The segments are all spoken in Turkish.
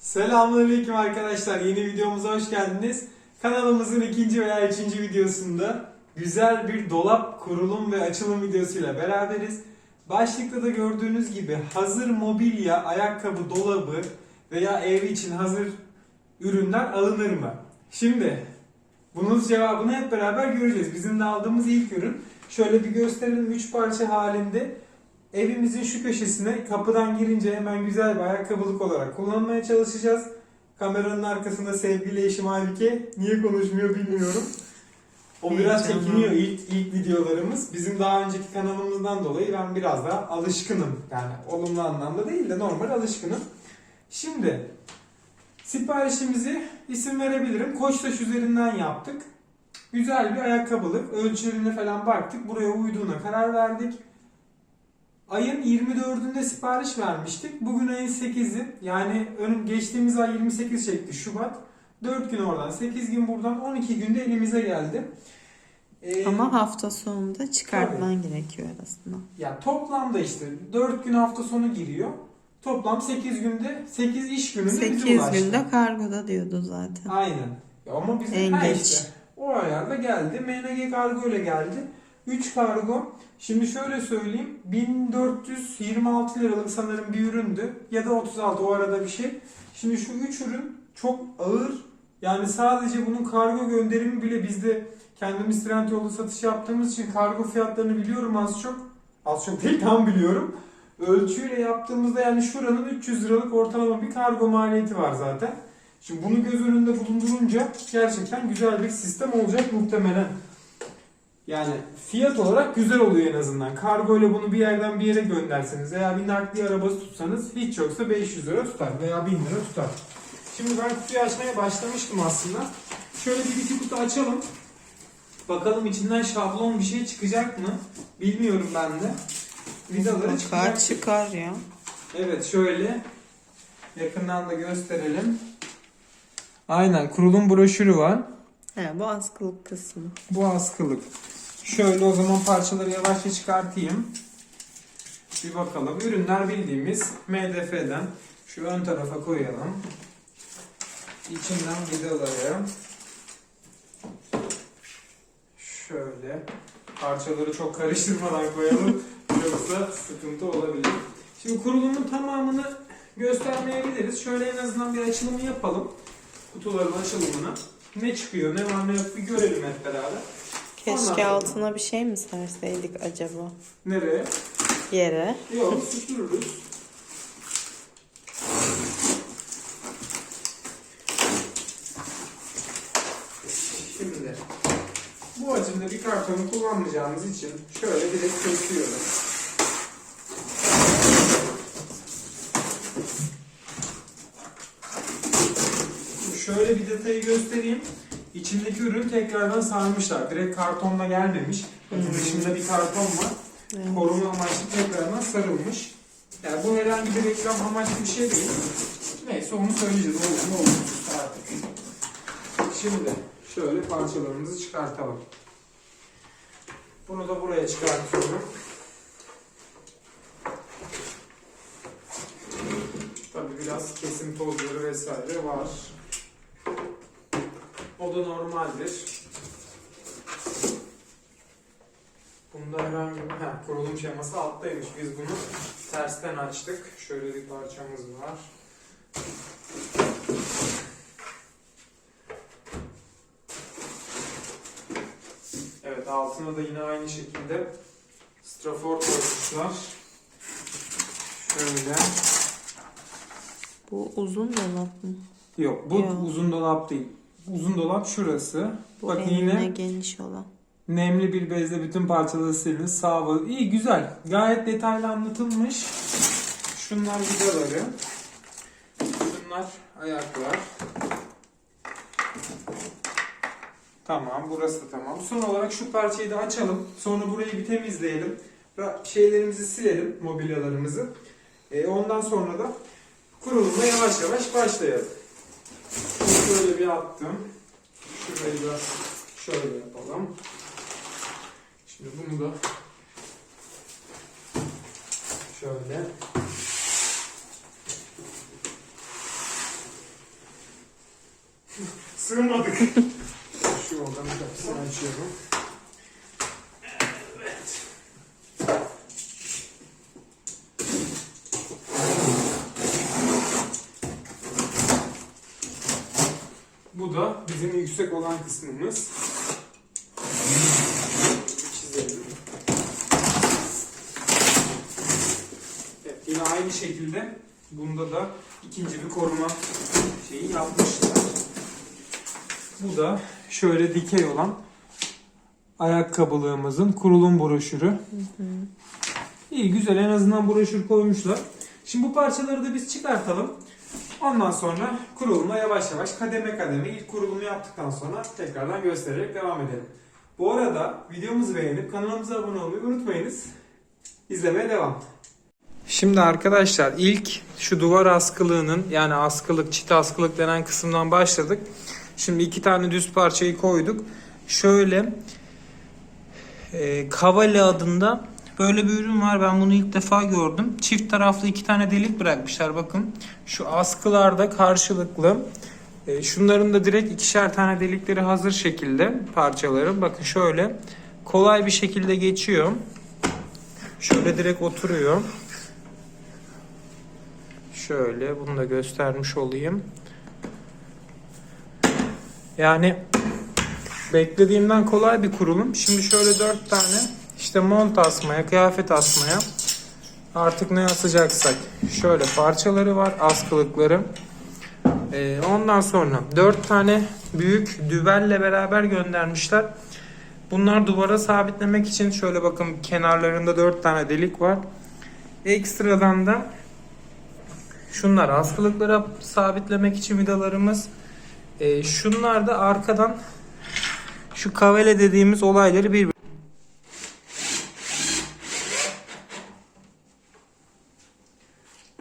Selamünaleyküm arkadaşlar. Yeni videomuza hoş geldiniz. Kanalımızın ikinci veya üçüncü videosunda güzel bir dolap kurulum ve açılım videosuyla beraberiz. Başlıkta da gördüğünüz gibi hazır mobilya, ayakkabı dolabı veya ev için hazır ürünler alınır mı? Şimdi bunun cevabını hep beraber göreceğiz. Bizim de aldığımız ilk ürün. Şöyle bir gösterelim 3 parça halinde Evimizin şu köşesine kapıdan girince hemen güzel bir ayakkabılık olarak kullanmaya çalışacağız. Kameranın arkasında sevgili eşim Aybike niye konuşmuyor bilmiyorum. O biraz çekiniyor ilk, ilk videolarımız. Bizim daha önceki kanalımızdan dolayı ben biraz daha alışkınım. Yani olumlu anlamda değil de normal alışkınım. Şimdi siparişimizi isim verebilirim. Koçtaş üzerinden yaptık. Güzel bir ayakkabılık. Ölçülerine falan baktık. Buraya uyduğuna karar verdik. Ayın 24'ünde sipariş vermiştik. Bugün ayın 8'i. Yani ön, geçtiğimiz ay 28 çekti Şubat. 4 gün oradan, 8 gün buradan, 12 günde elimize geldi. Ee, Ama hafta sonunda çıkartman gerekiyor aslında. ya toplamda işte 4 gün hafta sonu giriyor. Toplam 8 günde 8 iş gününde bize 8 ulaştı. günde kargoda diyordu zaten. Aynen. Ya ama bizim En ha geç. işte o ayarda geldi. MNG kargo ile geldi. 3 kargo. Şimdi şöyle söyleyeyim. 1426 liralık sanırım bir üründü. Ya da 36 o arada bir şey. Şimdi şu 3 ürün çok ağır. Yani sadece bunun kargo gönderimi bile bizde kendimiz Trendyol'da satış yaptığımız için kargo fiyatlarını biliyorum az çok. Az çok değil tam biliyorum. Ölçüyle yaptığımızda yani şuranın 300 liralık ortalama bir kargo maliyeti var zaten. Şimdi bunu göz önünde bulundurunca gerçekten güzel bir sistem olacak muhtemelen. Yani fiyat olarak güzel oluyor en azından. Kargo ile bunu bir yerden bir yere gönderseniz veya bir nakliye arabası tutsanız hiç yoksa 500 lira tutar veya 1000 lira tutar. Şimdi ben kutuyu açmaya başlamıştım aslında. Şöyle bir iki kutu açalım. Bakalım içinden şablon bir şey çıkacak mı? Bilmiyorum ben de. Vidaları çıkacak. Kar çıkar ya. Evet şöyle yakından da gösterelim. Aynen kurulum broşürü var. He, bu askılık kısmı. Bu askılık. Şöyle o zaman parçaları yavaşça çıkartayım. Bir bakalım. Ürünler bildiğimiz MDF'den. Şu ön tarafa koyalım. İçinden vidaları. Şöyle. Parçaları çok karıştırmadan koyalım. Yoksa sıkıntı olabilir. Şimdi kurulumun tamamını göstermeyebiliriz. Şöyle en azından bir açılımı yapalım. Kutuların açılımını. Ne çıkıyor, ne var ne yok bir görelim hep beraber. Ondan Keşke sonra- altına bir şey mi serseydik acaba? Nereye? Yere. Yok, süpürürüz. Şimdi bu hacimde bir kartonu kullanmayacağımız için şöyle direkt kesiyorum. Şöyle bir detayı göstereyim. İçindeki ürün tekrardan sarmışlar. Direkt kartonla gelmemiş. Hmm. dışında bir karton var Evet. koruma amaçlı tekrardan sarılmış. Yani bu herhangi bir reklam amaçlı bir şey değil. Neyse onu söyleyeceğiz. Olur mu olmaz artık. Şimdi şöyle parçalarımızı çıkartalım. Bunu da buraya çıkartıyorum. Tabii biraz kesim tozları vesaire var. O da normaldir. Bunda herhangi bir heh, kurulum şeması alttaymış. Biz bunu tersten açtık. Şöyle bir parçamız var. Evet altına da yine aynı şekilde strafor koymuşlar. Şöyle. Bu uzun dolap mı? Yok bu Yok. uzun dolap değil. Uzun dolap şurası. Bu enine yine geniş olan. Nemli bir bezle bütün parçaları siliniz. Sağ İyi güzel. Gayet detaylı anlatılmış. Şunlar vidaları. Şunlar ayaklar. Tamam burası da tamam. Son olarak şu parçayı da açalım. Sonra burayı bir temizleyelim. Şeylerimizi silelim. Mobilyalarımızı. E, ondan sonra da kurulumuna yavaş yavaş başlayalım. Şöyle bir attım. Şurayı da şöyle yapalım. Şimdi bunu da şöyle Sığmadık. Şu odanın kapısını açıyorum. Bu da bizim yüksek olan kısmımız. Çizelim. Evet, yine aynı şekilde bunda da ikinci bir koruma şeyi yapmışlar. Bu da şöyle dikey olan ayakkabılığımızın kurulum broşürü. İyi güzel en azından broşür koymuşlar. Şimdi bu parçaları da biz çıkartalım. Ondan sonra kuruluma yavaş yavaş kademe kademe ilk kurulumu yaptıktan sonra tekrardan göstererek devam edelim. Bu arada videomuzu beğenip kanalımıza abone olmayı unutmayınız. İzlemeye devam. Şimdi arkadaşlar ilk şu duvar askılığının yani askılık, çit askılık denen kısımdan başladık. Şimdi iki tane düz parçayı koyduk. Şöyle e, Kavali adında böyle bir ürün var. Ben bunu ilk defa gördüm. Çift taraflı iki tane delik bırakmışlar bakın. Şu askılarda karşılıklı. E, şunların da direkt ikişer tane delikleri hazır şekilde parçaları. Bakın şöyle kolay bir şekilde geçiyor. Şöyle direkt oturuyor. Şöyle bunu da göstermiş olayım. Yani beklediğimden kolay bir kurulum. Şimdi şöyle dört tane işte mont asmaya, kıyafet asmaya artık ne asacaksak şöyle parçaları var askılıkları. Ee, ondan sonra dört tane büyük dübelle beraber göndermişler. Bunlar duvara sabitlemek için şöyle bakın kenarlarında dört tane delik var. Ekstradan da şunlar askılıklara sabitlemek için vidalarımız. Ee, şunlar da arkadan şu kavele dediğimiz olayları bir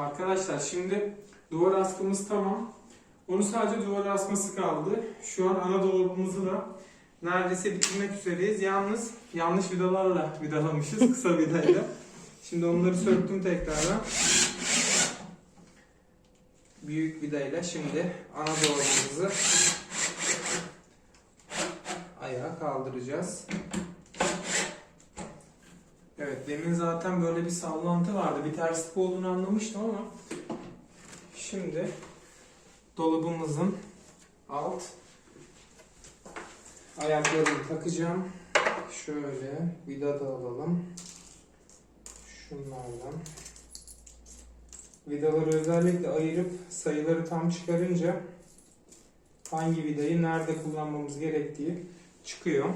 Arkadaşlar şimdi duvar askımız tamam. Onu sadece duvar asması kaldı. Şu an ana dolabımızı da neredeyse bitirmek üzereyiz. Yalnız yanlış vidalarla vidalamışız kısa vidayla. Şimdi onları söktüm tekrardan. Büyük vidayla şimdi ana dolabımızı ayağa kaldıracağız. Demin zaten böyle bir sallantı vardı. Bir terslik olduğunu anlamıştım ama şimdi dolabımızın alt ayaklarını takacağım. Şöyle vida da alalım. Şunlardan. Vidaları özellikle ayırıp sayıları tam çıkarınca hangi vidayı nerede kullanmamız gerektiği çıkıyor.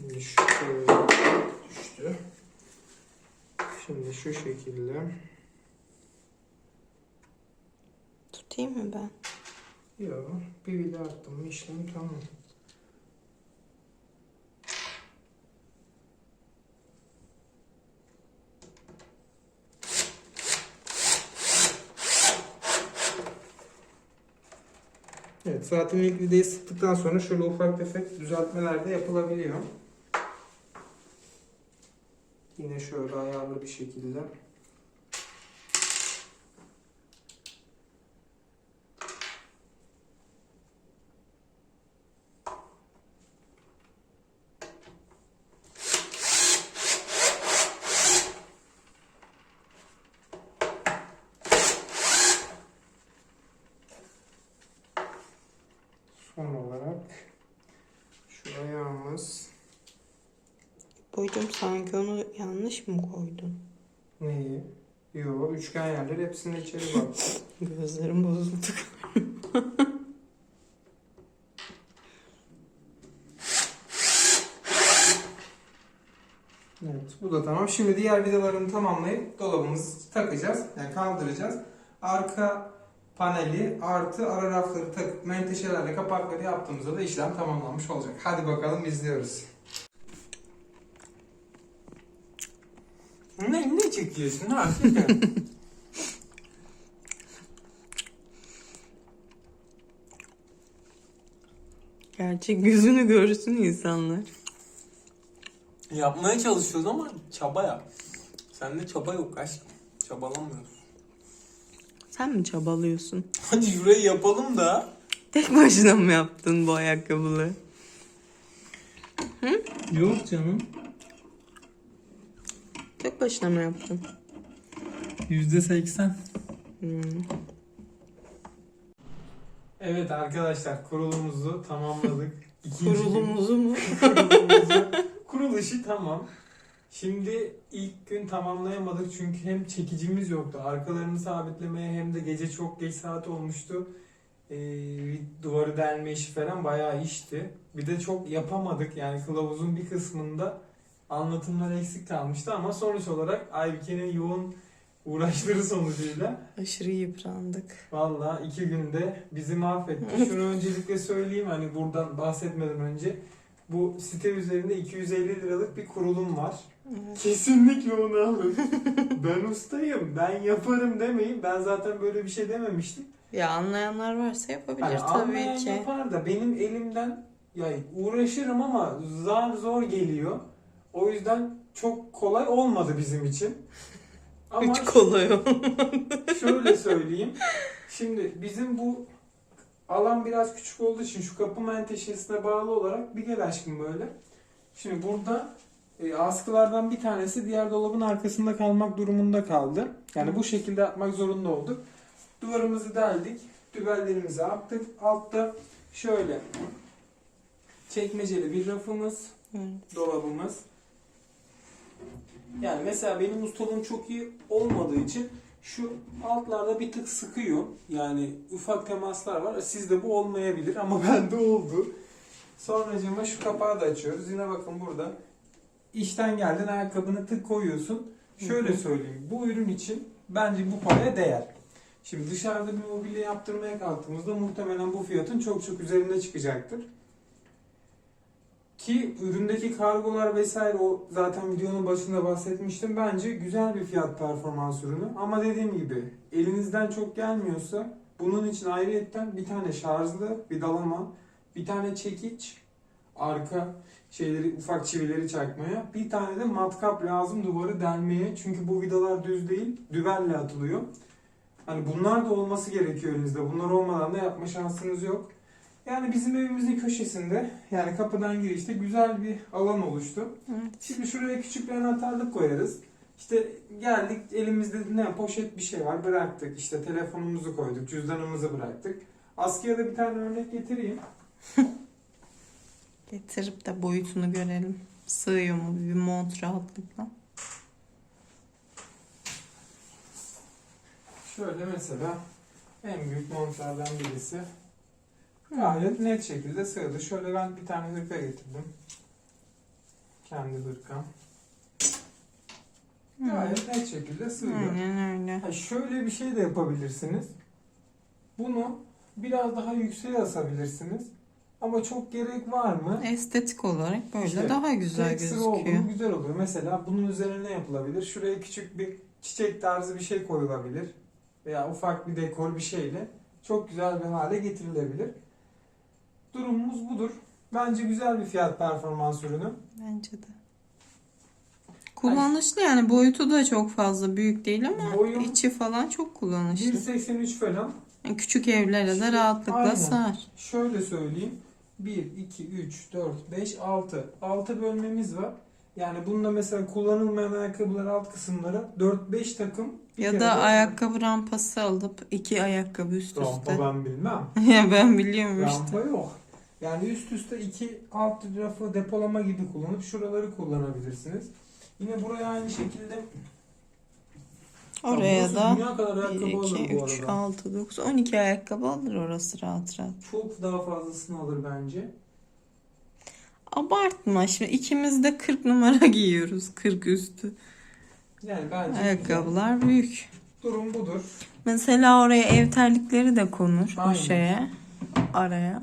Şimdi şu şöyle düştü. Şimdi şu şekilde. Tutayım mı ben? Yok, bir vida attım işlem tamam. Evet, zaten ilk vidayı sıktıktan sonra şöyle ufak tefek düzeltmeler de yapılabiliyor. Yine şöyle ayarlı bir şekilde. Son olarak şu ayağımız Koydum sanki onu yanlış mı koydun? neyi? Yo, üçgen yerler hepsinde içeri bak. Gözlerim bozuldu. Evet, bu da tamam. Şimdi diğer vidalarını tamamlayıp dolabımızı takacağız. Yani kaldıracağız. Arka paneli artı ara rafları takıp menteşelerle kapakları yaptığımızda da işlem tamamlanmış olacak. Hadi bakalım izliyoruz. Ne, ne çekiyorsun? Ne yapıyorsun? Gerçek yüzünü görsün insanlar. Yapmaya çalışıyoruz ama çaba ya. Sende çaba yok aşkım. Çabalamıyoruz. Sen mi çabalıyorsun? Hadi şurayı yapalım da. Tek başına mı yaptın bu ayakkabıları? Yok canım. Tek başına mı yaptın? Yüzde seksen. Hmm. Evet arkadaşlar kurulumuzu tamamladık. İkinci Kurulumuzu mu? kurulumuzu. Kurul işi tamam. Şimdi ilk gün tamamlayamadık çünkü hem çekicimiz yoktu. Arkalarını sabitlemeye hem de gece çok geç saat olmuştu. Ee, duvarı delme işi falan bayağı işti. Bir de çok yapamadık yani kılavuzun bir kısmında anlatımlar eksik kalmıştı ama sonuç olarak Aybike'nin yoğun uğraşları sonucuyla Aşırı yıprandık. Valla iki günde bizi mahvetti. Şunu öncelikle söyleyeyim hani buradan bahsetmeden önce bu site üzerinde 250 liralık bir kurulum var. Evet. Kesinlikle onu alın. ben ustayım, ben yaparım demeyin. Ben zaten böyle bir şey dememiştim. Ya anlayanlar varsa yapabilir Hani tabii anlayan ki. yapar da benim elimden ya uğraşırım ama zar zor geliyor. O yüzden çok kolay olmadı bizim için. Ama Hiç kolay o. Şöyle söyleyeyim. Şimdi bizim bu alan biraz küçük olduğu için şu kapı menteşesine bağlı olarak bir gel aşkım böyle. Şimdi burada e, askılardan bir tanesi diğer dolabın arkasında kalmak durumunda kaldı. Yani bu şekilde yapmak zorunda olduk. Duvarımızı deldik. Dübellerimizi attık. Altta şöyle çekmeceli bir rafımız, Evet. dolabımız. Yani mesela benim ustalığım çok iyi olmadığı için şu altlarda bir tık sıkıyor. Yani ufak temaslar var. Sizde bu olmayabilir ama bende oldu. Sonracığıma şu kapağı da açıyoruz. Yine bakın burada. İşten geldin ayakkabını tık koyuyorsun. Şöyle söyleyeyim. Bu ürün için bence bu paraya değer. Şimdi dışarıda bir mobilya yaptırmaya kalktığımızda muhtemelen bu fiyatın çok çok üzerinde çıkacaktır. Ki üründeki kargolar vesaire o zaten videonun başında bahsetmiştim. Bence güzel bir fiyat performans ürünü. Ama dediğim gibi elinizden çok gelmiyorsa bunun için ayrıyetten bir tane şarjlı bir dalama, bir tane çekiç, arka şeyleri ufak çivileri çakmaya, bir tane de matkap lazım duvarı delmeye. Çünkü bu vidalar düz değil, dübelle atılıyor. Hani bunlar da olması gerekiyor elinizde. Bunlar olmadan da yapma şansınız yok. Yani bizim evimizin köşesinde yani kapıdan girişte güzel bir alan oluştu. Evet. Şimdi şuraya küçük bir anahtarlık koyarız. İşte geldik elimizde ne poşet bir şey var bıraktık. İşte telefonumuzu koyduk, cüzdanımızı bıraktık. Askıya da bir tane örnek getireyim. Getirip de boyutunu görelim. Sığıyor mu bir mont rahatlıkla? Şöyle mesela en büyük montlardan birisi. Gayet net şekilde sığdı. Şöyle ben bir tane hırka getirdim. Kendi hırkam. Gayet net şekilde sığıyor. Aynen öyle. Ha, şöyle bir şey de yapabilirsiniz. Bunu biraz daha yükseğe asabilirsiniz. Ama çok gerek var mı? Estetik olarak böyle İşte daha güzel gözüküyor. güzel oluyor. Mesela bunun üzerine ne yapılabilir? Şuraya küçük bir çiçek tarzı bir şey koyulabilir. Veya ufak bir dekor bir şeyle çok güzel bir hale getirilebilir. Durumumuz budur. Bence güzel bir fiyat performans ürünü. Bence de. Kullanışlı yani boyutu da çok fazla büyük değil ama Boyu içi falan çok kullanışlı. 1.83 falan. Yani küçük evlere de rahatlıkla Aynen. sığar. Şöyle söyleyeyim. 1, 2, 3, 4, 5, 6. 6 bölmemiz var. Yani bunda mesela kullanılmayan ayakkabılar alt kısımlara 4-5 takım. Ya da ayakkabı rampası alıp iki ayakkabı üst Rampa üste. ben bilmem. ya ben biliyorum işte. Rampa yok. Yani üst üste iki alt rafı depolama gibi kullanıp şuraları kullanabilirsiniz. Yine buraya aynı şekilde Oraya Burası da dünya kadar 1, ayakkabı alır 2, bu 3, arada. 6, 9, 12 ayakkabı alır orası rahat rahat. Çok daha fazlasını alır bence. Abartma şimdi ikimiz de 40 numara giyiyoruz 40 üstü. Yani bence güzel. Ayakkabılar büyük. durum budur. Mesela oraya ev terlikleri de konur Aynen. o şeye araya.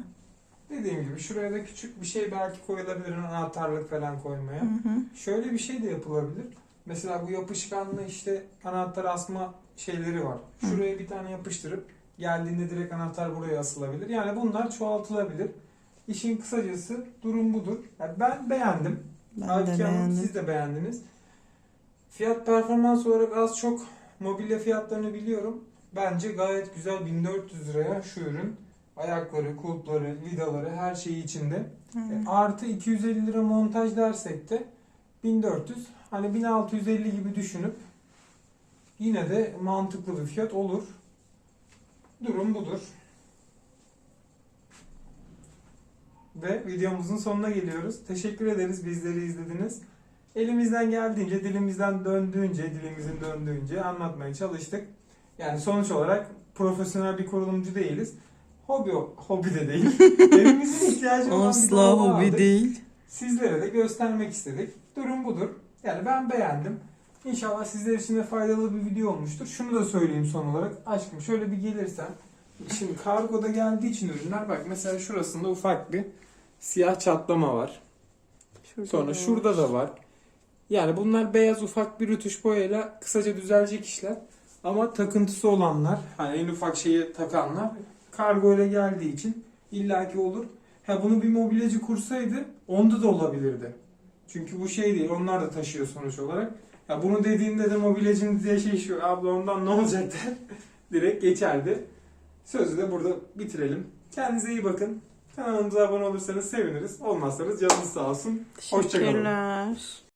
Dediğim gibi şuraya da küçük bir şey belki koyulabilir anahtarlık falan koymaya. Hı hı. Şöyle bir şey de yapılabilir. Mesela bu yapışkanlı işte anahtar asma şeyleri var. Şuraya bir tane yapıştırıp geldiğinde direkt anahtar buraya asılabilir. Yani bunlar çoğaltılabilir. İşin kısacası durum budur. Yani ben beğendim. Ben Aybüke de beğendim. siz de beğendiniz. Fiyat performans olarak az çok mobilya fiyatlarını biliyorum. Bence gayet güzel 1400 liraya şu ürün. Ayakları, kulpları, vidaları her şeyi içinde. E, Artı 250 lira montaj dersek de 1400 hani 1650 gibi düşünüp yine de mantıklı bir fiyat olur. Durum budur. Ve videomuzun sonuna geliyoruz. Teşekkür ederiz bizleri izlediniz. Elimizden geldiğince, dilimizden döndüğünce, dilimizin döndüğünce anlatmaya çalıştık. Yani sonuç olarak profesyonel bir kurulumcu değiliz. Hobi, hobi de değil. Evimizin ihtiyacı olan bir Asla hobi aldık. değil. Sizlere de göstermek istedik. Durum budur. Yani ben beğendim. İnşallah sizler için de faydalı bir video olmuştur. Şunu da söyleyeyim son olarak. Aşkım şöyle bir gelirsen. Şimdi kargoda geldiği için ürünler bak mesela şurasında ufak bir siyah çatlama var. Şurada Sonra da şurada var. da var. Yani bunlar beyaz ufak bir rütuş boyayla kısaca düzelecek işler. Ama takıntısı olanlar, hani en ufak şeyi takanlar kargo ile geldiği için illaki olur. Ha bunu bir mobilyacı kursaydı onda da olabilirdi. Çünkü bu şey değil, onlar da taşıyor sonuç olarak. Ya bunu dediğinde de mobilyacının diye şey şu, abla ondan ne olacak der. Direkt geçerdi. Sözü de burada bitirelim. Kendinize iyi bakın. Kanalımıza abone olursanız seviniriz. Olmazsanız canınız sağ olsun. Hoşçakalın.